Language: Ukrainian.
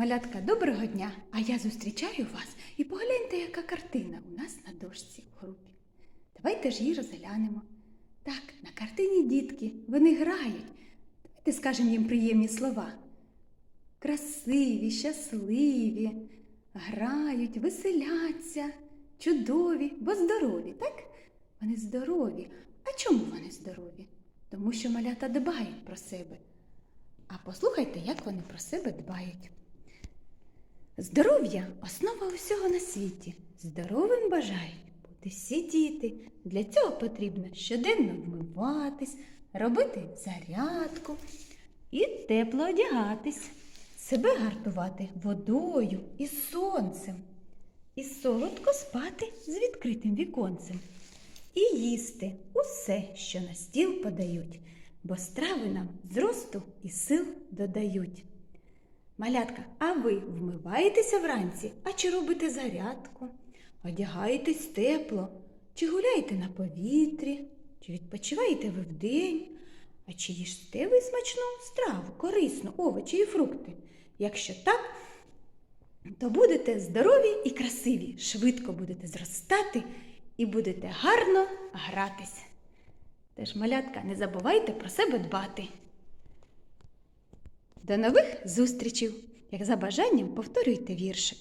Малятка, доброго дня! А я зустрічаю вас і погляньте, яка картина у нас на дошці в групі. Давайте ж її розглянемо. Так, на картині дітки, вони грають. Давайте скажемо їм приємні слова. Красиві, щасливі, грають, веселяться, чудові, бо здорові, так? Вони здорові. А чому вони здорові? Тому що малята дбають про себе. А послухайте, як вони про себе дбають. Здоров'я основа усього на світі. Здоровим бажають бути всі діти. Для цього потрібно щоденно вмиватись, робити зарядку і тепло одягатись, себе гартувати водою і сонцем, і солодко спати з відкритим віконцем, і їсти усе, що на стіл подають, бо страви нам зросту і сил додають. Малятка, а ви вмиваєтеся вранці, а чи робите зарядку? Одягаєтесь тепло, чи гуляєте на повітрі, чи відпочиваєте ви вдень, а чи їсте ви смачну страву, корисну, овочі і фрукти? Якщо так, то будете здорові і красиві, швидко будете зростати і будете гарно гратись. Тож, малятка, не забувайте про себе дбати. До нових зустрічей! Як за бажанням повторюйте віршик.